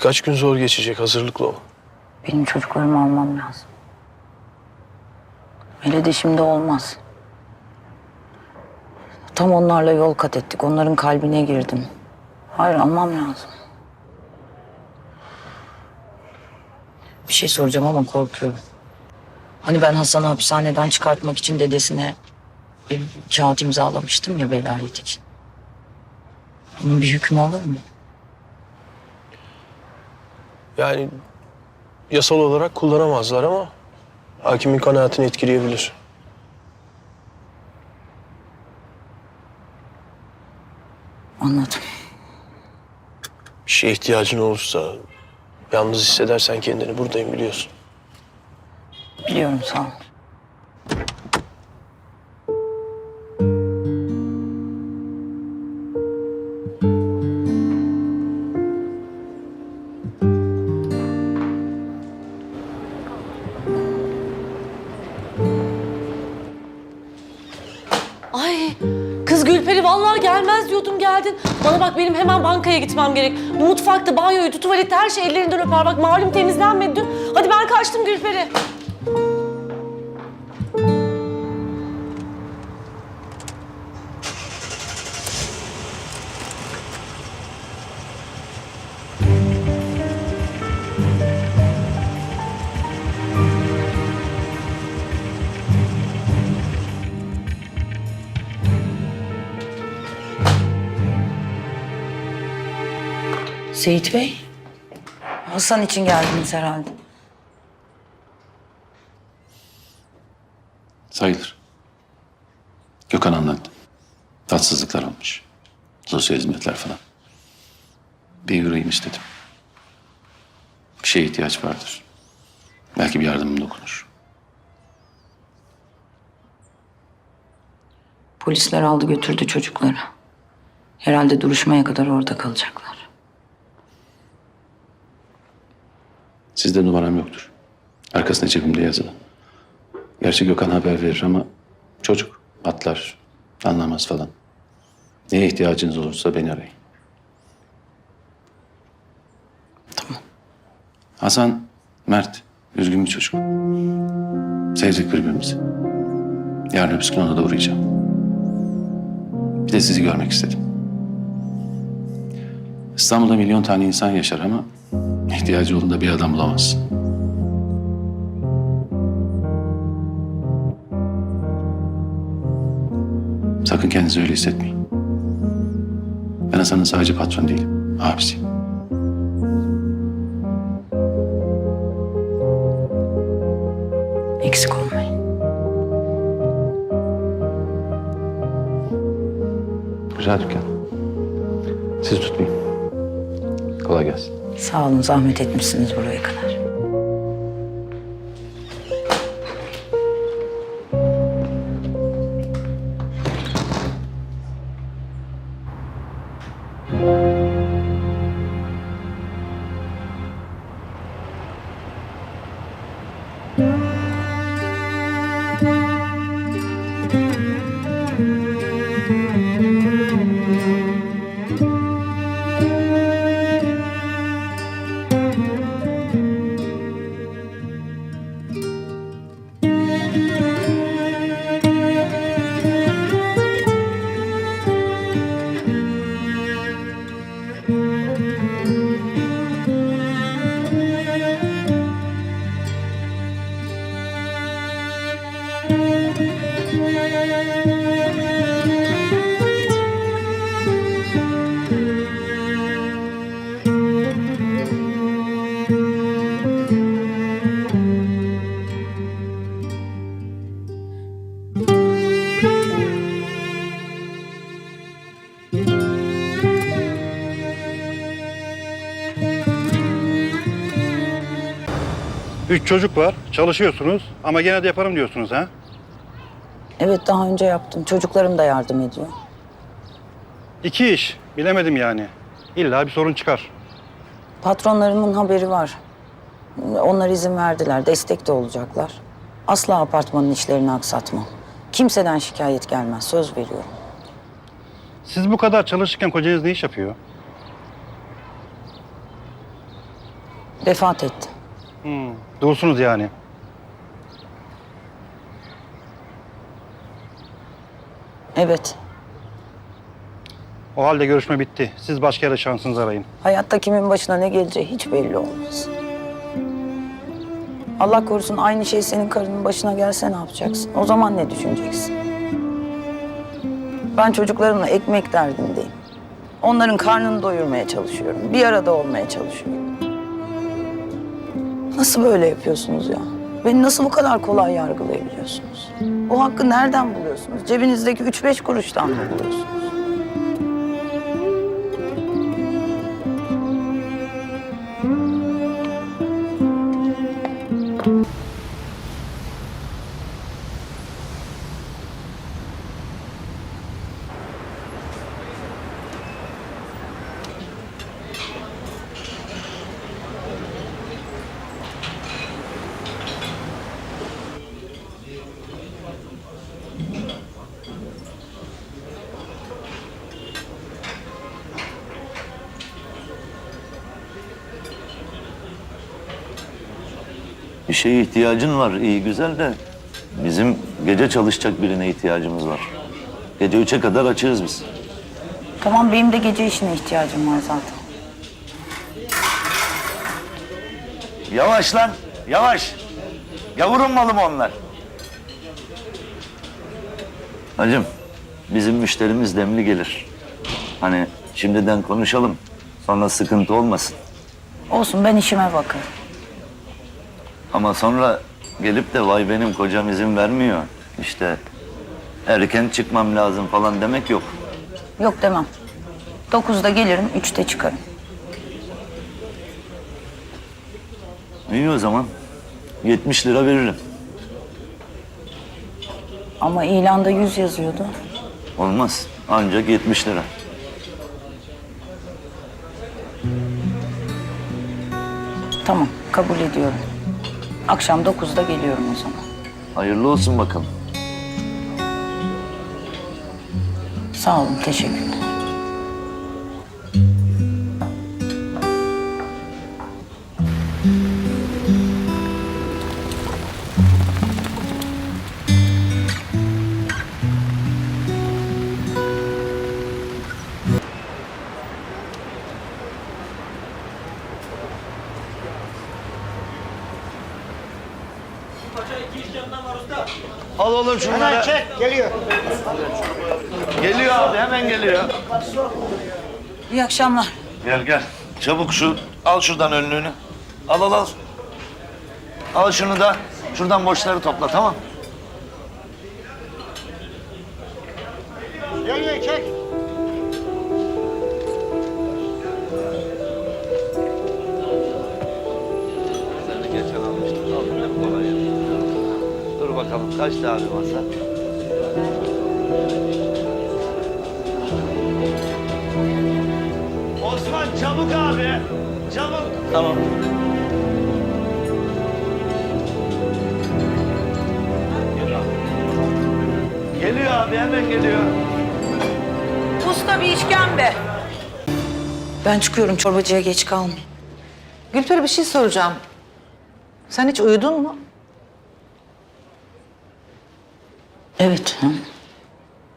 Birkaç gün zor geçecek. Hazırlıklı ol. Benim çocuklarımı almam lazım. Hele de şimdi olmaz. Tam onlarla yol kat ettik. Onların kalbine girdim. Hayır almam lazım. Bir şey soracağım ama korkuyorum. Hani ben Hasan'ı hapishaneden çıkartmak için dedesine bir kağıt imzalamıştım ya velayet için. Bunun bir hükmü olur mu? Yani yasal olarak kullanamazlar ama hakimin kanaatini etkileyebilir. Anladım. Bir şeye ihtiyacın olursa, yalnız hissedersen kendini buradayım biliyorsun. Biliyorum sağ ol. Bana bak benim hemen bankaya gitmem gerek. Mutfakta banyoydu, tuvalette her şey ellerinden öper. Bak malum temizlenmedi dün. Hadi ben kaçtım Gülperi. Seyit Bey, Hasan için geldiniz herhalde. Sayılır. Gökhan anlattı. Tatsızlıklar olmuş. Sosyal hizmetler falan. Bir uğrayayım istedim. Bir şeye ihtiyaç vardır. Belki bir yardımım dokunur. Polisler aldı götürdü çocukları. Herhalde duruşmaya kadar orada kalacaklar. Sizde numaram yoktur. Arkasında cebimde yazılı. Gerçi Gökhan haber verir ama çocuk atlar, anlamaz falan. Neye ihtiyacınız olursa beni arayın. Tamam. Hasan, Mert, üzgün bir çocuk. Sevdik birbirimizi. Yarın öbür gün ona da uğrayacağım. Bir de sizi görmek istedim. İstanbul'da milyon tane insan yaşar ama ihtiyacı olduğunda bir adam bulamazsın. Sakın kendinizi öyle hissetmeyin. Ben Hasan'ın sadece patron değilim, abisiyim. Eksik olmayın. Güzel dükkan. Siz tutmayın. Kolay gelsin. Sağ olun zahmet etmişsiniz buraya kadar. Üç çocuk var, çalışıyorsunuz ama gene de yaparım diyorsunuz ha? Evet daha önce yaptım. Çocuklarım da yardım ediyor. İki iş, bilemedim yani. İlla bir sorun çıkar. Patronlarımın haberi var. Onlar izin verdiler. Destek de olacaklar. Asla apartmanın işlerini aksatmam. Kimseden şikayet gelmez. Söz veriyorum. Siz bu kadar çalışırken kocanız ne iş yapıyor? Vefat etti. Hmm, Dulsunuz yani. Evet. O halde görüşme bitti. Siz başka yerde şansınızı arayın. Hayatta kimin başına ne geleceği hiç belli olmaz. Allah korusun aynı şey senin karının başına gelse ne yapacaksın? O zaman ne düşüneceksin? Ben çocuklarımla ekmek derdindeyim. Onların karnını doyurmaya çalışıyorum. Bir arada olmaya çalışıyorum. Nasıl böyle yapıyorsunuz ya? Beni nasıl bu kadar kolay yargılayabiliyorsunuz? O hakkı nereden buluyorsunuz? Cebinizdeki üç beş kuruştan mı buluyorsunuz? Bir şeye ihtiyacın var iyi güzel de bizim gece çalışacak birine ihtiyacımız var. Gece üçe kadar açığız biz. Tamam benim de gece işine ihtiyacım var zaten. Yavaş lan yavaş. Gavurun malı mı onlar? Hacım bizim müşterimiz demli gelir. Hani şimdiden konuşalım sonra sıkıntı olmasın. Olsun ben işime bakarım. Ama sonra gelip de vay benim kocam izin vermiyor. İşte erken çıkmam lazım falan demek yok. Yok demem. Dokuzda gelirim, üçte çıkarım. İyi o zaman. 70 lira veririm. Ama ilanda yüz yazıyordu. Olmaz. Ancak 70 lira. Tamam, kabul ediyorum. Akşam dokuzda geliyorum o zaman. Hayırlı olsun bakalım. Sağ olun, teşekkürler. Hemen geliyor. İyi akşamlar. Gel gel. Çabuk şu, al şuradan önlüğünü. Al al al. Al şunu da, şuradan boşları topla tamam Geliyor çek. Sen de geçen almıştın. Al ne kolay. Dur bakalım kaçtı abi masa? Osman çabuk abi. Çabuk. Tamam. Geliyor abi hemen geliyor. Usta bir işkembe. Ben çıkıyorum, çorbacıya geç kalmayayım. Gülperi bir şey soracağım. Sen hiç uyudun mu? Evet. Hı?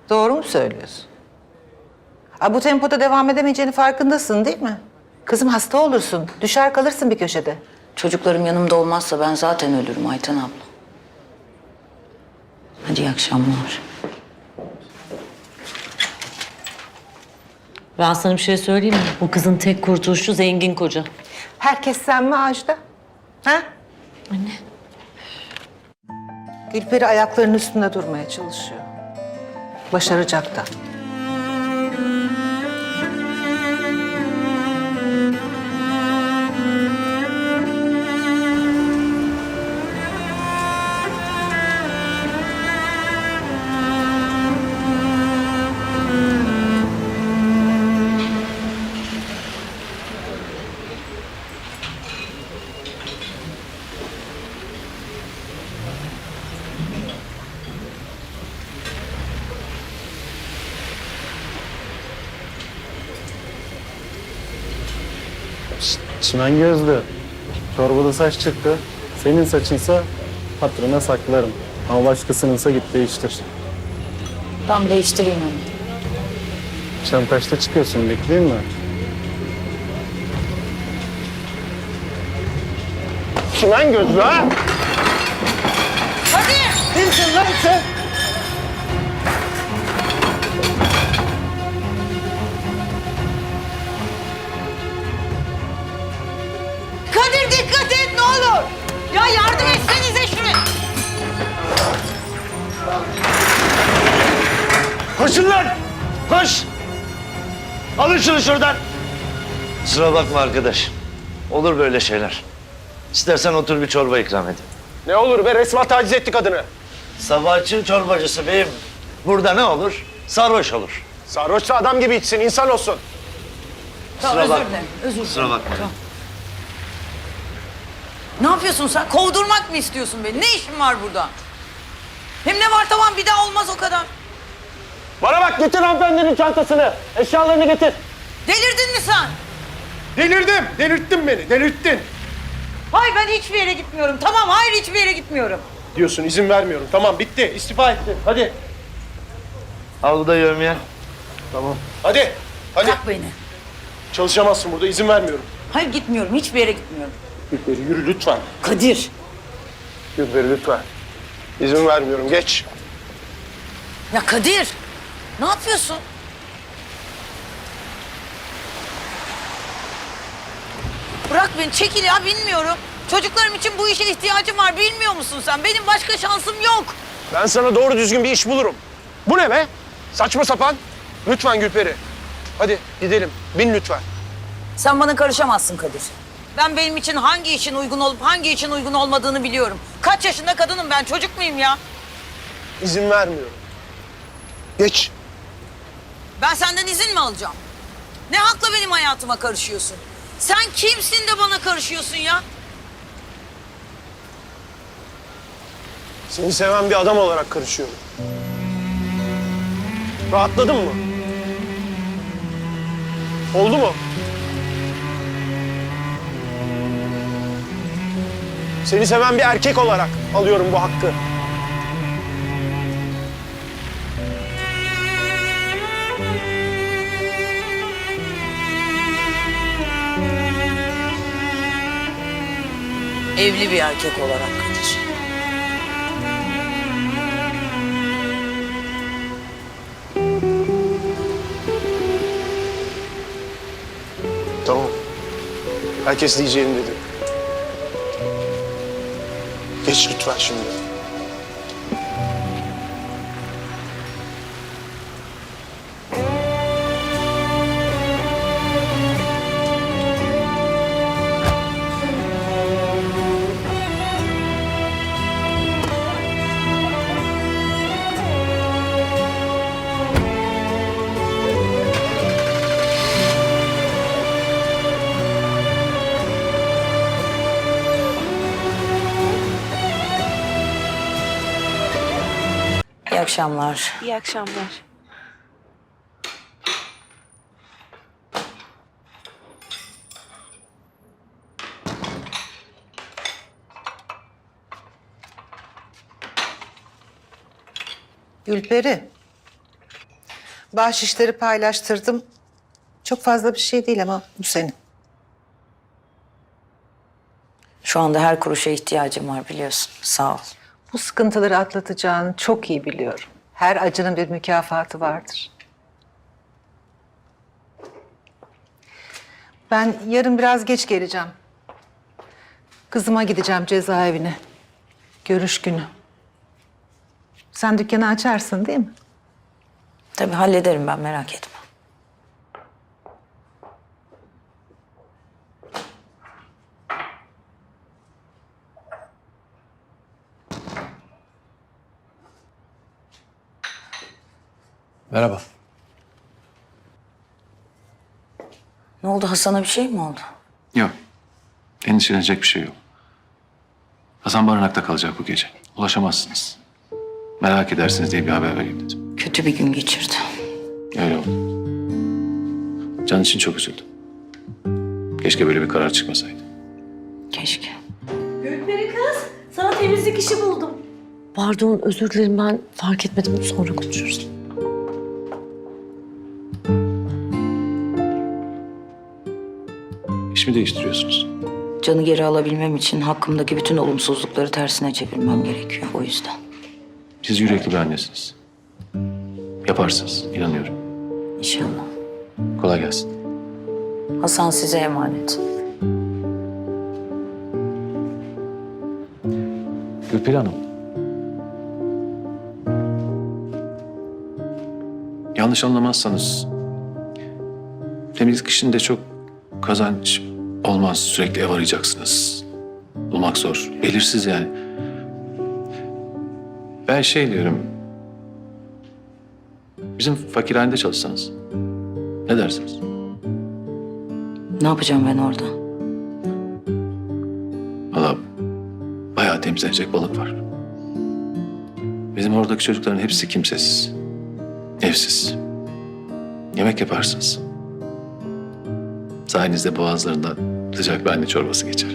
Doğru mu söylüyorsun? Ha, bu tempoda devam edemeyeceğini farkındasın değil mi? Kızım hasta olursun. Düşer kalırsın bir köşede. Çocuklarım yanımda olmazsa ben zaten ölürüm Ayten abla. Hadi iyi akşamlar. Ben sana bir şey söyleyeyim mi? Bu kızın tek kurtuluşu zengin koca. Herkes sen mi Ajda? Ha? Anne. Gülperi ayaklarının üstünde durmaya çalışıyor. Başaracak da. Sinan Gözlü. Çorbada saç çıktı. Senin saçınsa patrona saklarım. Ama başkasınınsa git değiştir. Tam değiştireyim onu. Akşam kaçta çıkıyorsun bekleyeyim mi? Çimen gözlü ha? Kimsin lan sen? Koşun lan! Koş! Alın şunu şuradan. Kusura bakma arkadaş. Olur böyle şeyler. İstersen otur bir çorba ikram edeyim. Ne olur be resmen taciz etti kadını. Sabahçı çorbacısı beyim. Burada ne olur? Sarhoş olur. Sarhoşsa adam gibi içsin, insan olsun. Kusura bakma. Kusura bakma. Ne yapıyorsun sen? Kovdurmak mı istiyorsun beni? Ne işin var burada? Hem ne var tamam bir daha olmaz o kadar. Bana bak getir hanımefendinin çantasını. Eşyalarını getir. Delirdin mi sen? Delirdim. Delirttin beni. Delirttin. Hayır ben hiçbir yere gitmiyorum. Tamam hayır hiçbir yere gitmiyorum. Diyorsun izin vermiyorum. Tamam bitti. İstifa ettin. Hadi. Al bu da yövmiye. Tamam. Hadi. Hadi. Bırak beni. Çalışamazsın burada. izin vermiyorum. Hayır gitmiyorum. Hiçbir yere gitmiyorum. Gülperi yürü lütfen. Kadir. Gülperi lütfen. İzin vermiyorum. Geç. Ya Kadir. Ne yapıyorsun? Bırak beni çekil ya bilmiyorum. Çocuklarım için bu işe ihtiyacım var bilmiyor musun sen? Benim başka şansım yok. Ben sana doğru düzgün bir iş bulurum. Bu ne be? Saçma sapan. Lütfen Gülperi. Hadi gidelim. Bin lütfen. Sen bana karışamazsın Kadir. Ben benim için hangi işin uygun olup hangi işin uygun olmadığını biliyorum. Kaç yaşında kadınım ben çocuk muyum ya? İzin vermiyorum. Geç. Ben senden izin mi alacağım? Ne hakla benim hayatıma karışıyorsun? Sen kimsin de bana karışıyorsun ya? Seni seven bir adam olarak karışıyorum. Rahatladın mı? Oldu mu? Seni seven bir erkek olarak alıyorum bu hakkı. Evli bir erkek olarak Kadir. Tamam. Herkes diyeceğini dedi. Geç lütfen şimdi. Akşamlar. İyi akşamlar. Gülperi. Bahşişleri paylaştırdım. Çok fazla bir şey değil ama bu senin. Şu anda her kuruşa ihtiyacım var biliyorsun. Sağ ol. Bu sıkıntıları atlatacağını çok iyi biliyorum. Her acının bir mükafatı vardır. Ben yarın biraz geç geleceğim. Kızıma gideceğim cezaevine. Görüş günü. Sen dükkanı açarsın değil mi? Tabii hallederim ben merak etme. Merhaba. Ne oldu Hasan'a bir şey mi oldu? Yok. Endişelenecek bir şey yok. Hasan barınakta kalacak bu gece. Ulaşamazsınız. Merak edersiniz diye bir haber vereyim dedim. Kötü bir gün geçirdi. Öyle oldu. Can için çok üzüldüm. Keşke böyle bir karar çıkmasaydı. Keşke. Gülperi kız, sana temizlik işi buldum. Pardon, özür dilerim ben fark etmedim. Sonra konuşuruz. İş mi değiştiriyorsunuz? Canı geri alabilmem için hakkımdaki bütün olumsuzlukları tersine çevirmem gerekiyor o yüzden. Siz yürekli bir annesiniz. Yaparsınız, inanıyorum. İnşallah. Kolay gelsin. Hasan size emanet. Gülperi Hanım. Yanlış anlamazsanız temizlik işinde çok kazanç olmaz. Sürekli ev arayacaksınız. Bulmak zor. Belirsiz yani. Ben şey diyorum. Bizim fakirhanede çalışsanız. Ne dersiniz? Ne yapacağım ben orada? Valla bayağı temizlenecek balık var. Bizim oradaki çocukların hepsi kimsesiz. Evsiz. Yemek yaparsınız. Sayenizde boğazlarından sıcak bir anne çorbası geçer.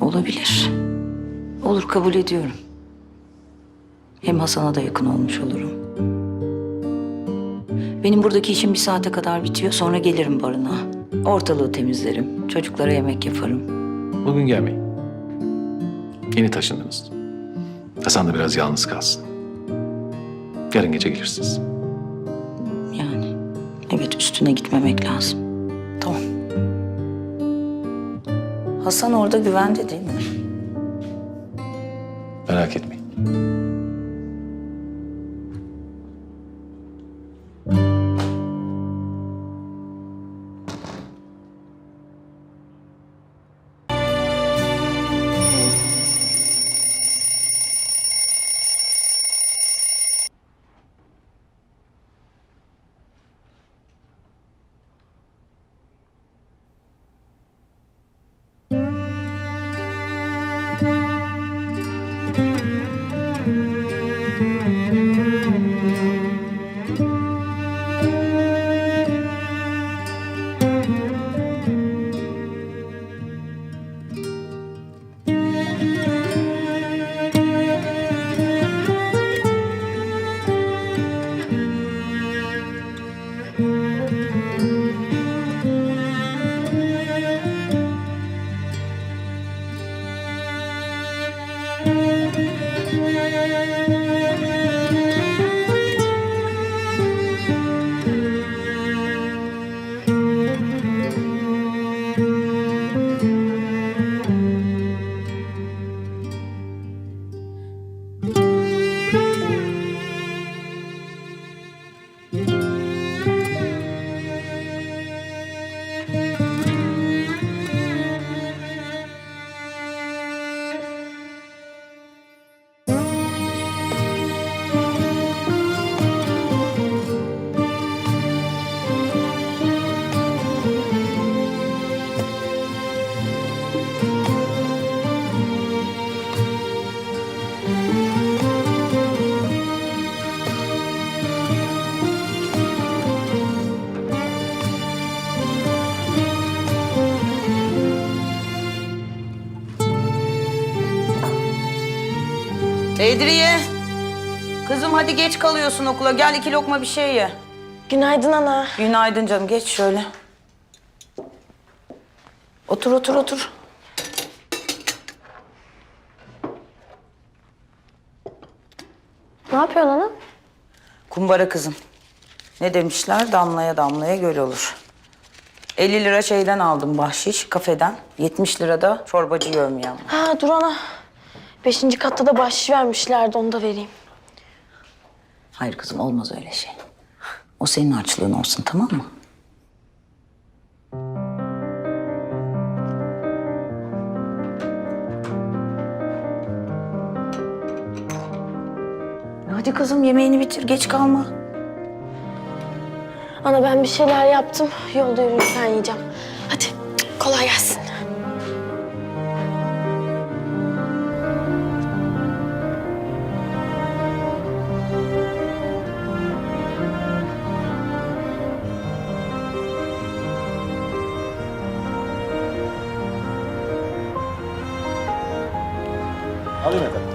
Olabilir. Olur kabul ediyorum. Hem Hasan'a da yakın olmuş olurum. Benim buradaki işim bir saate kadar bitiyor. Sonra gelirim barınağa. Ortalığı temizlerim. Çocuklara yemek yaparım. Bugün gelmeyin. Yeni taşındınız. Hasan da biraz yalnız kalsın. Yarın gece gelirsiniz. Yani evet üstüne gitmemek lazım. Tamam. Hasan orada güvende değil mi? Merak etmeyin. Bedriye. Kızım hadi geç kalıyorsun okula. Gel iki lokma bir şey ye. Günaydın ana. Günaydın canım. Geç şöyle. Otur otur otur. Ne yapıyorsun ana? Kumbara kızım. Ne demişler? Damlaya damlaya göl olur. 50 lira şeyden aldım bahşiş kafeden. 70 lira da çorbacı yövmeyem. Ha dur ana. Beşinci katta da bahşiş vermişlerdi onu da vereyim. Hayır kızım olmaz öyle şey. O senin harçlığın olsun tamam mı? Hadi kızım yemeğini bitir geç kalma. Ana ben bir şeyler yaptım. Yolda yürürken yiyeceğim. Hadi kolay gelsin. Alayım efendim.